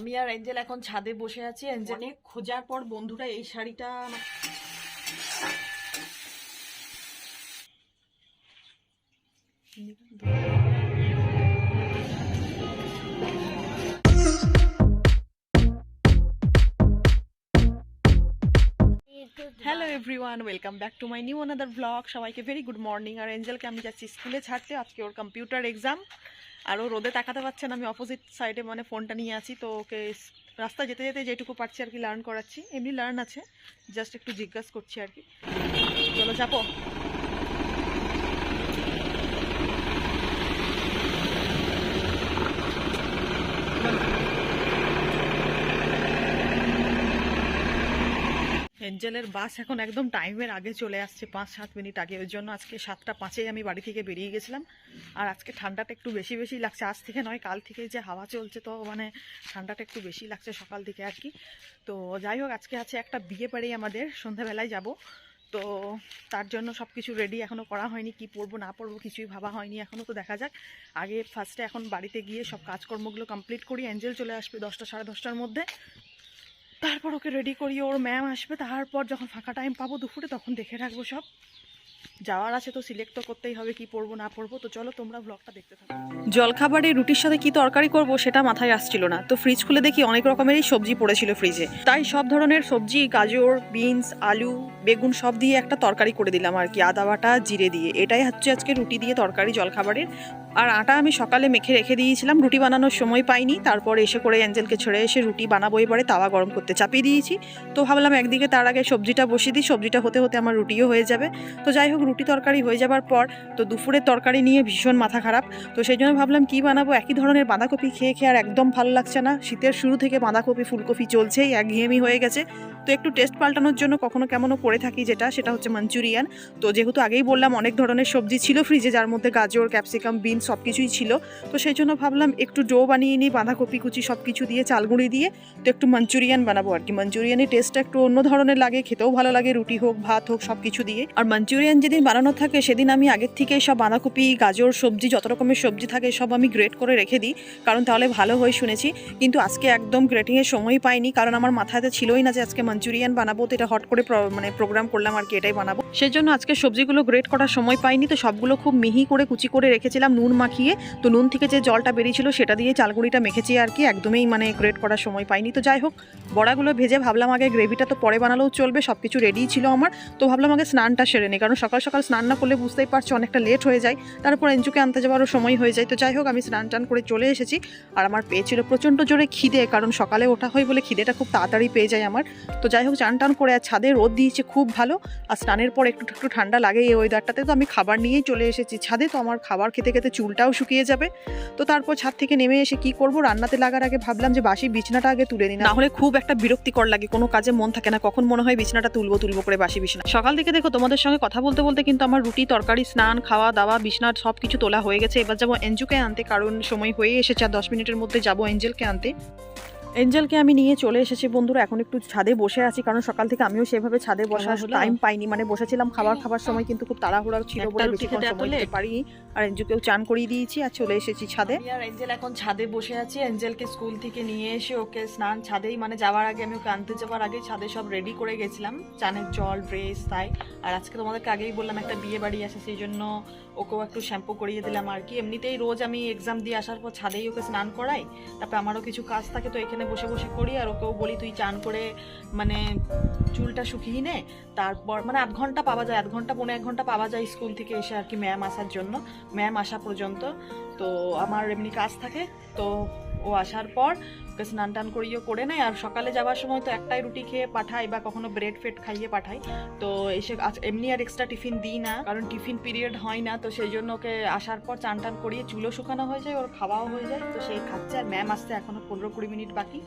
আমি আর এঞ্জেল এখন ছাদে বসে আছি। এঞ্জেল খোঁজার পর বন্ধুরা এই শাড়িটা hello everyone welcome back to my new another blog সবাইকে ভেরি গুড মর্নিং আর এঞ্জেলকে আমি যাচ্ছি স্কুলে ছাড়তে। আজকে ওর কম্পিউটার এক্সাম আর ও রোদে তাকাতে পারছে না, আমি অপোজিট সাইডে মানে ফোনটা নিয়ে আছি, তো ওকে রাস্তা যেতে যেতে যেটুকু পারছি আর কি লার্ন করাচ্ছি, এমনি লার্ন আছে জাস্ট একটু জিজ্ঞাসা করছি আর কি। চলো যাব। এঞ্জেলের বাস এখন একদম টাইমের আগে চলে আসছে পাঁচ সাত মিনিট আগে। ওই জন্য আজকে সাতটা পাঁচেই আমি বাড়ি থেকে বেরিয়ে গেছিলাম। আর আজকে ঠান্ডাটা একটু বেশি বেশি লাগছে। আজ থেকে নয়, কাল থেকে যে হাওয়া চলছে, তো মানে ঠান্ডাটা একটু বেশি লাগছে সকাল থেকে আর কি। তো যাই হোক, আজকে আছে একটা বিয়ে বাড়ি আমাদের, সন্ধ্যাবেলায় যাব। তো তার জন্য সব কিছু রেডি এখনও করা হয়নি, কি পরবো, না পরবো কিছুই ভাবা হয়নি এখনও তো দেখা যাক। আগে ফার্স্টে এখন বাড়িতে গিয়ে সব কাজকর্মগুলো কমপ্লিট করি। অ্যাঞ্জেল চলে আসবে দশটা, সাড়ে দশটার মধ্যে। তারপর ওকে রেডি করিয়ে ওর ম্যাম আসবে। তারপর যখন ফাঁকা টাইম পাবো দুপুরে, তখন দেখে রাখব সব। যাওয়ার আছে তো সিলেক্ট তো করতেই হবে কি পড়ব না পড়ব তো চলো তোমরা ব্লগটা দেখতে থাকো। জলখাবারে রুটির সাথে কি তরকারি করব সেটা মাথায় আসছিল না। তো ফ্রিজ খুলে দেখি অনেক রকমেরই সবজি পড়েছিল ফ্রিজে তাই সব ধরনের সবজি, গাজর বিনস আলু, বেগুন সব দিয়ে একটা তরকারি করে দিলাম আর কি। আদা বাটা, জিরে দিয়ে। এটাই হচ্ছে আজকে রুটি দিয়ে তরকারি জলখাবারের আর আটা আমি সকালে মেখে রেখে দিয়েছিলাম। রুটি বানানোর সময় পাইনি। তারপর এসে করে অ্যাঞ্জেলকে ছেড়ে এসে রুটি বানাবো। এবারে তাওয়া গরম করতে চাপিয়ে দিয়েছি। তো ভাবলাম একদিকে তার আগে সবজিটা বসিয়ে দিই। সবজিটা হতে হতে আমার রুটিও হয়ে যাবে। তো যাই হোক, রুটি তরকারি হয়ে যাবার পর তো দুপুরের তরকারি নিয়ে ভীষণ মাথা খারাপ। তো সেই জন্য ভাবলাম কি বানাবো? একই ধরনের বাঁধাকপি খেয়ে খেয়ে আর একদম ভালো লাগছে না। শীতের শুরু থেকে বাঁধাকপি, ফুলকপি চলছেই, একঘেয়েমি হয়ে গেছে। তো একটু টেস্ট পাল্টানোর জন্য কখনো কেমনও করে থাকি যেটা, সেটা হচ্ছে মাঞ্চুরিয়ান। তো যেহেতু আগেই বললাম অনেক ধরনের সবজি ছিল ফ্রিজে যার মধ্যে গাজর ক্যাপসিকাম বিন সব কিছুই ছিল। তো সেই জন্য ভাবলাম একটু ডো বানিয়ে নিই, বাঁধাকপি, কুচি সব কিছু দিয়ে, চালগুঁড়ি দিয়ে, তো একটু মাঞ্চুরিয়ান বানাবো আর কি। মাঞ্চুরিয়ানের টেস্টটা একটু অন্য ধরনের লাগে, খেতেও ভালো লাগে, রুটি হোক, ভাত হোক সব কিছু দিয়ে। আর মাঞ্চুরিয়ান যেদিন বানানো থাকে, সেদিন আমি আগের থেকে সব বাঁধাকপি, গাজর, সবজি, যত রকমের সবজি থাকে, সব আমি গ্রেট করে রেখে দিই। কারণ তাহলে ভালো হয় শুনেছি। কিন্তু আজকে একদম গ্রেটিংয়ের সময় পাইনি, কারণ আমার মাথাতে ছিলই না যে আজকে মাঞ্চুরিয়ান বানাবো তো এটা হট করে মানে প্রোগ্রাম করলাম আর কি, এটাই বানাবো। সেই জন্য আজকে সবজিগুলো গ্রেট করার সময় পাইনি, তো সবগুলো খুব মিহি করে কুচি করে রেখেছিলাম, নুন মাখিয়ে। তো নুন থেকে যে জলটা বেরিয়েছিল সেটা দিয়ে চালগুড়িটা মেখেছি আর কি, একদমই মানে গ্রেট করার সময় পাইনি। তো যাই হোক, বড়াগুলো ভেজে ভাবলাম আগে গ্রেভিটা তো পরে বানালেও চলবে সব কিছু রেডিই ছিল আমার। তো ভাবলাম আগে স্নানটা সেরে নিই, কারণ সকাল সকাল স্নান না করলে বুঝতেই পারছ অনেকটা লেট হয়ে যায়। তারপর এঞ্জুকে আনতে যাওয়ারও সময় হয়ে যায়। তো যাই হোক, আমি স্নান টান করে চলে এসেছি। আর আমার পেয়েছিল প্রচণ্ড জোরে খিদে, কারণ সকালে ওঠা হয় বলে খিদেটা খুব তাড়াতাড়ি পেয়ে যায় আমার। তো যাই হোক, চান টান করে আর ছাদে রোদ দিয়েছে, খুব ভালো। আর স্নানের পর একটু একটু ঠান্ডা লাগে এই ওয়েদারটাতে তো আমি খাবার নিয়েই চলে এসেছি ছাদে। তো আমার খাবার খেতে খেতে চুলটাও শুকিয়ে যাবে। তো তারপর ছাদ থেকে নেমে এসে কি করব? রান্নাতে লাগার আগে ভাবলাম যে বাসি বিছনাটা আগে তুলে নিই। না হলে খুব একটা বিরক্তিকর লাগে, কোনো কাজে মন থাকে না। কখন মনে হয় বিছনাটা তুলবো তুলবো করে বাসি বিছনা। সকাল থেকে দেখো, তোমাদের সঙ্গে কথা বলতে বলতে কিন্তু আমার রুটি, তরকারি, স্নান, খাওয়া দাওয়া বিছনার সব কিছু তোলা হয়ে গেছে। এবার যাব এঞ্জুকে আনতে, কারণ সময় হয়ে এসেছে। আর দশ মিনিটের মধ্যে যাব এঞ্জেলকে আনতে। এঞ্জেলকে আমি নিয়ে চলে এসেছি বন্ধুরা। এখন একটু ছাদে বসে আছি কারণ সকাল থেকে আমিও সেভাবে ছাদে বসার? টাইম পাইনি। মানে বসেছিলাম খাবার খাবার সময় কিন্তু খুব তাড়াহুড়া ছিল বলে বেশিক্ষণ সময় দিতে পারি আর এঞ্জুকেও চান করিয়ে দিয়েছি আর চলে এসেছি ছাদে। আর এঞ্জেল এখন ছাদে বসে আছি। এঞ্জেলকে স্কুল থেকে নিয়ে এসে ওকে স্নান ছাদেই মানে যাওয়ার আগে আমি ওকে আনতে যাওয়ার আগে ছাদে সব রেডি করে গেছিলাম। চানের জল ড্রেস তাই। আর আজকে তোমাদেরকে আগেই বললাম একটা বিয়ে বাড়ি আছে সেই জন্য ওকেও একটু শ্যাম্পু করিয়ে দিলাম আর কি। এমনিতেই রোজ আমি এক্সাম দিয়ে আসার পর ছাদেই ওকে স্নান করাই। তারপর আমারও কিছু কাজ থাকে তো এখানে বসে বসে করি আর ওকেও বলি, তুই চান করে মানে চুলটা শুকিয়ে নে, তারপর মানে আধ ঘণ্টা পাওয়া যায়, আধ ঘণ্টা পনেরো এক ঘণ্টা পাওয়া যায় স্কুল থেকে এসে আর কি ম্যাম আসার জন্য, ম্যাম আসা পর্যন্ত। তো আমার এমনি কাজ থাকে, তো ও আসার পর ওকে স্নান টান করিয়ে করে নেয়। আর সকালে যাওয়ার সময় তো একটাই রুটি খেয়ে পাঠাই বা কখনো ব্রেড ফেড খাইয়ে পাঠাই তো এসে এমনি আর এক্সট্রা টিফিন দিই না, কারণ টিফিন পিরিয়ড হয় না। তো সেই জন্য ওকে আসার পর চান টান করিয়ে চুলো শুকানো হয়ে যায়, ওর খাওয়াও হয়ে যায়। তো সেই খাচ্ছে আর ম্যাম আসতে এখনও পনেরো কুড়ি মিনিট বাকি।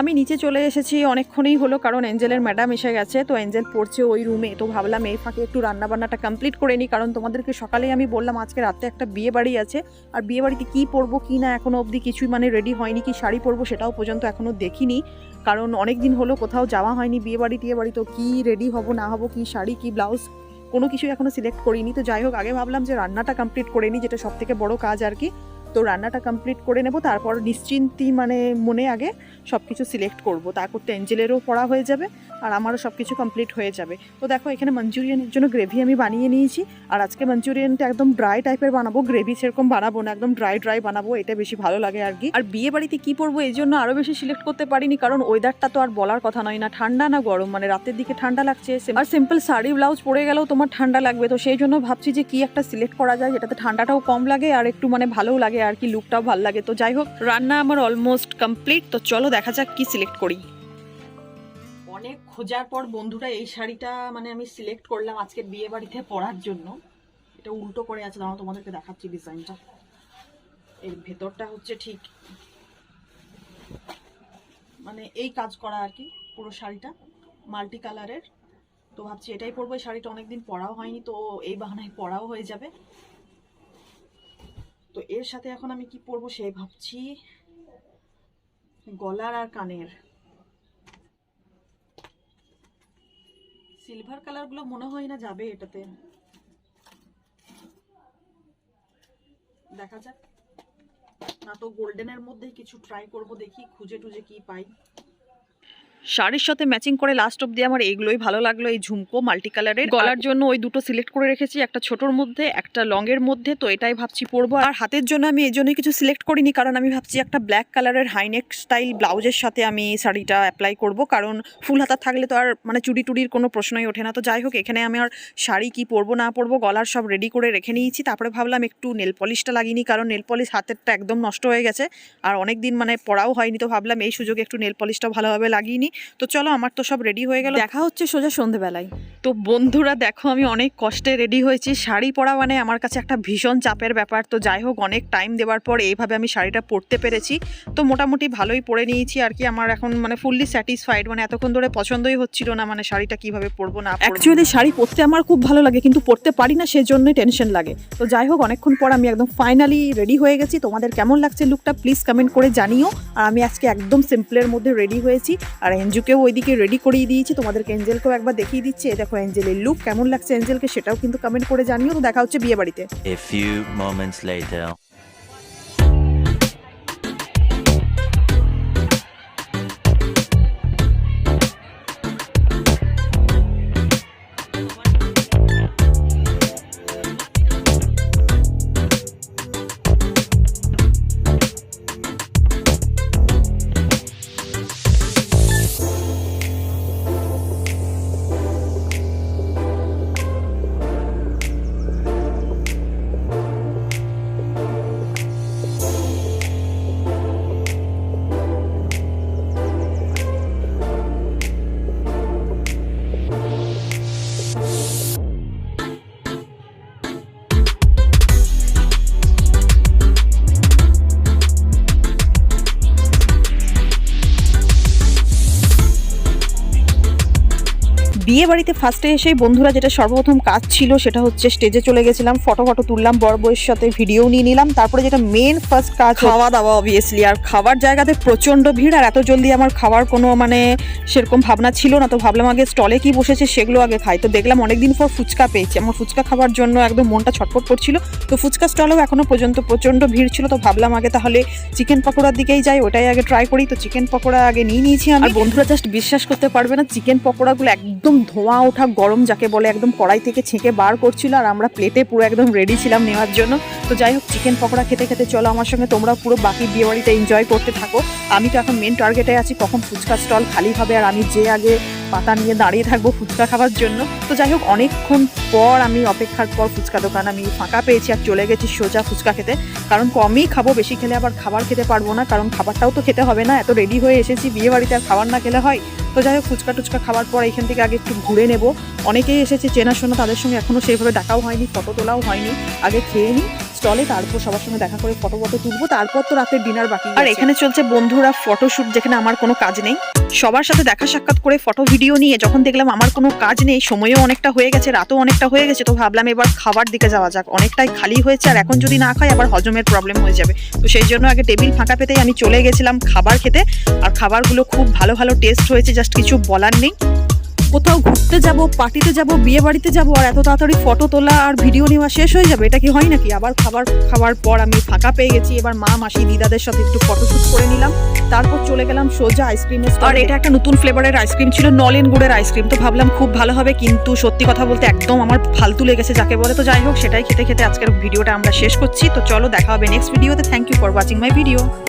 আমি নিচে চলে এসেছি, অনেকক্ষণই হলো কারণ এঞ্জেলের ম্যাডাম এসে গেছে। তো এঞ্জেল পড়ছে ওই রুমে, তো ভাবলাম এই ফাঁকে একটু রান্না বান্নাটা কমপ্লিট করে নিই, কারণ তোমাদেরকে সকালেই আমি বললাম আজকে রাতে একটা বিয়ে বাড়ি আছে। আর বিয়ে বাড়িতে কী পরবো, কী না এখনও অবধি কিছুই মানে রেডি হয়নি, কি শাড়ি পরবো সেটাও পর্যন্ত এখনও দেখিনি। কারণ অনেক দিন হলো কোথাও যাওয়া হয়নি বিয়ে বাড়ি, টিয়ে বাড়ি, তো কী রেডি হব, না হব, কি শাড়ি, কি ব্লাউজ কোনো কিছু এখনও সিলেক্ট করিনি। তো যাই হোক, আগে ভাবলাম যে রান্নাটা কমপ্লিট করে নিই, যেটা সব থেকে বড় কাজ আর কি। তো রান্নাটা কমপ্লিট করে নেব, তারপর নিশ্চিন্তি মানে মনে আগে সব কিছু সিলেক্ট করব। তো এঞ্জেলেরও পড়া হয়ে যাবে আর আমারও সব কিছু কমপ্লিট হয়ে যাবে। তো দেখো, এখানে মঞ্চুরিয়ানের জন্য গ্রেভি আমি বানিয়ে নিয়েছি। আর আজকে মঞ্চুরিয়ানটা একদম ড্রাই টাইপের বানাবো গ্রেভি সেরকম বানাবো না, একদম ড্রাই ড্রাই বানাবো, এটা বেশি ভালো লাগে আর কি। আর বিয়ে বাড়িতে কি পরবো, এই জন্য আরও বেশি সিলেক্ট করতে পারিনি, কারণ ওয়েদারটা তো আর বলার কথা নয় না, ঠান্ডা না গরম মানে রাতের দিকে ঠান্ডা লাগছে। আর সিম্পল শাড়ি ব্লাউজ পরে গেলেও তোমার ঠান্ডা লাগবে, তো সেই জন্য ভাবছি যে কি একটা সিলেক্ট করা যায়, যেটাতে ঠান্ডাটাও কম লাগে আর একটু মানে ভালোও লাগে আর কি লুকটাও ভালো লাগে। তো যাই হোক রান্না আমার অলমোস্ট কমপ্লিট তো চলো দেখা যাক কি সিলেক্ট করি। অনেক খোঁজার পর বন্ধুরা এই শাড়িটা মানে আমি সিলেক্ট করলাম আজকের বিয়ে বাড়িতে পরার জন্য। এটা উল্টো করে আছে, দাঁড়াও তোমাদেরকে দেখাচ্ছি ডিজাইনটা এর ভেতরটা হচ্ছে ঠিক মানে এই কাজ করা আর কি, পুরো শাড়িটা মাল্টি কালারের তো ভাবছি এটাই পরবো, এই শাড়িটা অনেকদিন পরাও হয়নি, তো এই বাহানায় পরাও হয়ে যাবে। তো এর সাথে এখন আমি কি পরবো সেই ভাবছি গলার আর কানের। সিলভার কালারগুলো মনে হয় না যাবে এটাতে। দেখা যাক। না তো গোল্ডেনের মধ্যে কিছু ট্রাই করব দেখি, খুঁজে টুজে কি পাই। শাড়ির সাথে ম্যাচিং করে লাস্ট অব্দি আমার এইগুলোই ভালো লাগল এই ঝুমকো মাল্টি কালারের গলার জন্য ওই দুটো সিলেক্ট করে রেখেছি একটা ছোটোর মধ্যে একটা লংয়ের মধ্যে তো এটাই ভাবছি পরবো। আর হাতের জন্য আমি এই জন্যই কিছু সিলেক্ট করিনি কারণ আমি ভাবছি একটা ব্ল্যাক কালারের হাইনেক স্টাইল ব্লাউজের সাথে আমি শাড়িটা অ্যাপ্লাই করব কারণ ফুল হাতা থাকলে তো আর মানে চুড়ি টুড়ির কোনো প্রশ্নই ওঠে না। তো যাই হোক এখানে আমি আর শাড়ি কি পরবো না পরবো গলার সব রেডি করে রেখে নিয়েছি। তারপরে ভাবলাম একটু নেল পলিশটা লাগিনি কারণ নেল পলিশ হাতেরটা একদম নষ্ট হয়ে গেছে। আর অনেক দিন মানে পড়াও হয়নি তো ভাবলাম এই সুযোগে একটু নেল পলিশটা ভালোভাবে লাগিয়ে নিই। তো চলো আমার তো সব রেডি হয়ে গেল। দেখা হচ্ছে সোজা সন্ধেবেলায়। তো বন্ধুরা দেখো আমি অনেক কষ্টে রেডি হয়েছি। শাড়ি পরা মানে আমার কাছে একটা ভীষণ চাপের ব্যাপার। তো যাই হোক অনেক টাইম দেওয়ার পর এইভাবে আমি শাড়িটা পরতে পেরেছি। তো মোটামুটি ভালোই পরে নিয়েছি আর কি। আমার এখন মানে ফুললি স্যাটিসফাইড মানে এতক্ষণ ধরে পছন্দই হচ্ছিল না মানে শাড়িটা কীভাবে পরবো না অ্যাকচুয়ালি শাড়ি পরতে আমার খুব ভালো লাগে কিন্তু পরতে পারি না সেজন্যই টেনশন লাগে। তো যাই হোক অনেকক্ষণ পর আমি একদম ফাইনালি রেডি হয়ে গেছি। তোমাদের কেমন লাগছে লুকটা প্লিজ কমেন্ট করে জানিও। আর আমি আজকে একদম সিম্পলের মধ্যে রেডি হয়েছি। আর এনজুকেও ওইদিকে রেডি করিয়ে দিয়েছি। তোমাদেরকে এঞ্জেলকেও একবার দেখিয়ে দিচ্ছে। দেখো এঞ্জেলের লুক কেমন লাগছে এঞ্জেলকে সেটাও কিন্তু কমেন্ট করে জানিও। তো দেখা হচ্ছে বিয়ে বাড়িতে। A few moments later. বিয়ে বাড়িতে ফার্স্টে এসে বন্ধুরা যেটা সর্বপ্রথম কাজ ছিল সেটা হচ্ছে স্টেজে চলে গেছিলাম ফটো ফটো তুললাম বড় বউয়ের সাথে ভিডিও নিয়ে নিলাম তারপরে যেটা মেন ফার্স্ট কাজ খাওয়া দাওয়া অবভিয়াসলি আর খাবার জায়গাতে প্রচণ্ড ভিড় আর এত জলদি আমার খাওয়ার কোনো মানে সেরকম ভাবনা ছিল না তো ভাবলাম আগে স্টলে কি বসেছে সেগুলো আগে খাই তো দেখলাম অনেকদিন পর ফুচকা পেয়েছি আমার ফুচকা খাওয়ার জন্য একদম মনটা ছটফট করছিল তো ফুচকা স্টলেও এখনও পর্যন্ত প্রচণ্ড ভিড় ছিল তো ভাবলাম আগে তাহলে চিকেন পকোড়ার দিকেই যাই ওটাই আগে ট্রাই করি তো চিকেন পকোড়া আগে নিয়ে নিয়েছি আমি। বন্ধুরা জাস্ট বিশ্বাস করতে পারবে না চিকেন পকোড়াগুলো একদম ধোঁয়া ওঠা গরম যাকে বলে একদম কড়াই থেকে ছেঁকে বার করছিল আর আমরা প্লেটে পুরো একদম রেডি ছিলাম নেওয়ার জন্য। তো যাই হোক চিকেন পকোড়া খেতে খেতে চলো আমার সঙ্গে তোমরা পুরো বাকি বিয়ে বাড়িতে এনজয় করতে থাকো। আমি তো এখন মেন টার্গেটে আছি, কখন ফুচকা স্টল খালি হবে আর আমি যে আগে পাতা নিয়ে দাঁড়িয়ে থাকব ফুচকা খাওয়ার জন্য। তো যাই হোক, অনেকক্ষণ পর আমি অপেক্ষার পর ফুচকা দোকান আমি ফাঁকা পেয়েছি আর চলে গেছি সোজা ফুচকা খেতে। কারণ কমই খাব, বেশি খেলে আবার খাবার খেতে পারব না, কারণ খাবারটাও তো খেতে হবে না। এত রেডি হয়ে এসেছি বিয়ে বাড়িতে আর খাবার না খেলে হয়। তো যাই হোক ফুচকা টুচকা খাওয়ার পর এখান থেকে আগে একটু ঘুরে নেব। অনেকেই এসেছে চেনাশোনা তাদের সঙ্গে এখনও সেইভাবে দেখাও হয়নি ফটো তোলাও হয়নি। আগে খেয়ে নিই স্টলে তারপর সবার সঙ্গে দেখা করে ফটো ফটো তুলবো। তারপর তো রাতের ডিনার বাকি আর এখানে চলছে বন্ধুরা ফটোশ্যুট যেখানে আমার কোনো কাজ নেই। সবার সাথে দেখা সাক্ষাৎ করে ফটো ভিডিও নিয়ে যখন দেখলাম আমার কোনো কাজ নেই, সময়ও অনেকটা হয়ে গেছে, রাতও অনেকটা হয়ে গেছে, তো ভাবলাম এবার খাবার দিকে যাওয়া যাক। অনেকটাই খালি হয়েছে আর এখন যদি না খাই আবার হজমের প্রবলেম হয়ে যাবে। তো সেই জন্য আগে টেবিল ফাঁকা পেতেই আমি চলে গেছিলাম খাবার খেতে। আর খাবারগুলো খুব ভালো ভালো টেস্ট হয়েছে জাস্ট কিছু বলার নেই। কোথাও ঘুরতে যাব পার্টিতে যাব বিয়ে বাড়িতে যাব আর এত তাড়াতাড়ি ফটো তোলা আর ভিডিও নেওয়া শেষ হয়ে যাবে? এটা কি হয় নাকি? আবার খাবার খাওয়ার পর আমি ফাঁকা পেয়ে গেছি এবার মা মাসি দিদাদের সাথে একটু ফটোশুট করে নিলাম। তারপর চলে গেলাম সোজা আইসক্রিমের আর এটা একটা নতুন ফ্লেভারের আইসক্রিম ছিল নলেন গুড়ের আইসক্রিম তো ভাবলাম খুব ভালো হবে কিন্তু সত্যি কথা বলতে একদম আমার ফালতু লেগেছে যাকে বলে। তো যাই হোক সেটাই খেতে খেতে আজকের ভিডিওটা আমরা শেষ করছি। তো চলো দেখা হবে নেক্সট ভিডিওতে thank you for watching my video